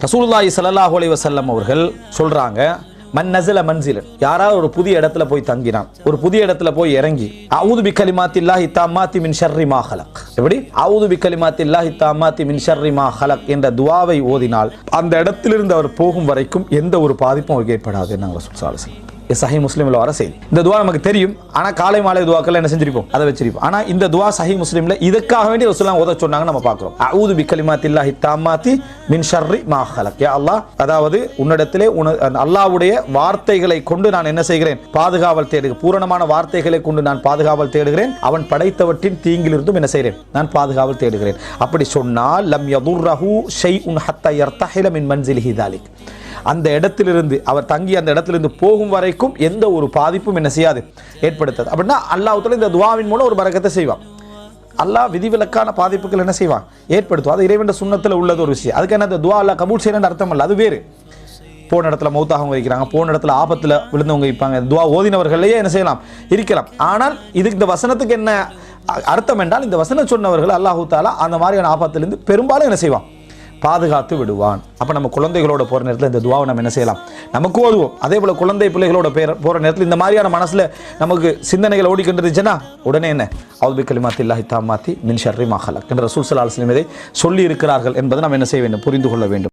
ரசூலுல்லாஹி சல்லாஹூ அலி வசல்லம் அவர்கள் சொல்கிறாங்க மன் நசில மன்சிலன் யாராவது ஒரு புதிய இடத்துல போய் தங்கினான் ஒரு புதிய இடத்துல போய் இறங்கி அவுது பி கலிமாத்தில்லாஹி தாமாத்தி மின் ஷர்ரி மா ஹலக். எப்படி? அவுது பி இல்லாஹி தாமாத்தி மின் ஷர்ரி மா ஹலக் என்ற துவாவை ஓதினால் அந்த இடத்திலிருந்து அவர் போகும் வரைக்கும் எந்த ஒரு பாதிப்பும் அவருக்கு ஏற்படாது நாங்கள் ரசூல் சஹி முஸ்லீமில் வர செய்தி. இந்த துவா நமக்கு தெரியும். ஆனால் காலை மாலை துவாக்கள் என்ன செஞ்சிருப்போம்? அதை வச்சிருப்போம். ஆனால் இந்த துவா சஹி முஸ்லீமில் இதுக்காக வேண்டி ரசூலாம் ஓத சொன்னாங்க நம்ம பார்க்குறோம். அவுது பி இல்லாஹி தாமாத்தி மின் ஷர்ரி மா ஹலக். யா அல்லாஹ் அதாவது உன்னிடத்திலே உன அல்லாவுடைய அல்லாஹ்வுடைய வார்த்தைகளை கொண்டு நான் என்ன செய்கிறேன்? பாதுகாவல் தேடுகிறேன் பூரணமான வார்த்தைகளை கொண்டு நான் பாதுகாவல் தேடுகிறேன். அவன் படைத்தவற்றின் தீங்கிலிருந்தும் என்ன செய்கிறேன்? நான் பாதுகாவல் தேடுகிறேன். அப்படி சொன்னால் லம் யதுர்ரஹு ஷைஉன் ஹத்தா யர்தஹில மின் மன்சிலிஹி தாலிக். அந்த இடத்திலிருந்து அவர் தங்கி அந்த இடத்திலிருந்து போகும் வரைக்கும் எந்த ஒரு பாதிப்பும் என்ன செய்யாது ஏற்படுத்தாது. அப்படின்னா அல்லாஹத்தில் இந்த துவாவின் மூலம் ஒரு பறக்கத்தை செய்வான். அல்லாஹ் விதிவிலக்கான பாதிப்புகள் என்ன செய்வான்? ஏற்படுத்தும் அது இறைவன் சுண்ணத்தில் உள்ளது ஒரு விஷயம். அதுக்கு என்ன அந்த துவா அல்லா கபூல் செய்யணும்னு அர்த்தம் இல்லை. அது வேறு. போன இடத்துல மௌத்தாகவங்க இருக்கிறாங்க. போன இடத்துல ஆபத்தில் விழுந்தவங்க இருப்பாங்க. துவா ஓதினவர்களையே என்ன செய்யலாம்? இருக்கலாம். ஆனால் இதுக்கு இந்த வசனத்துக்கு என்ன அர்த்தம் என்றால் இந்த வசனம் சொன்னவர்கள் அல்லாஹு தாலா அந்த மாதிரியான ஆபத்திலிருந்து பெரும்பாலும் என்ன செய்வான்? பாதுகாத்து விடுவான். அப்போ நம்ம குழந்தைகளோட போகிற நேரத்தில் இந்த துவாவை நம்ம என்ன செய்யலாம்? நமக்கு ஓதுவோம் அதே போல் குழந்தை பிள்ளைகளோட பேர் போகிற நேரத்தில் இந்த மாதிரியான மனசில் நமக்கு சிந்தனைகள் ஓடிக்கொண்டிருந்துச்சுன்னா உடனே என்ன? அவுபி கலிமாத்தி இல்லாஹி தாமாத்தி மின் ஷர்ரி மஹலக் என்ற ரசூல் சலாஹ் இதை சொல்லி இருக்கிறார்கள் என்பதை நம்ம என்ன செய்ய வேண்டும்? புரிந்து கொள்ள வேண்டும்.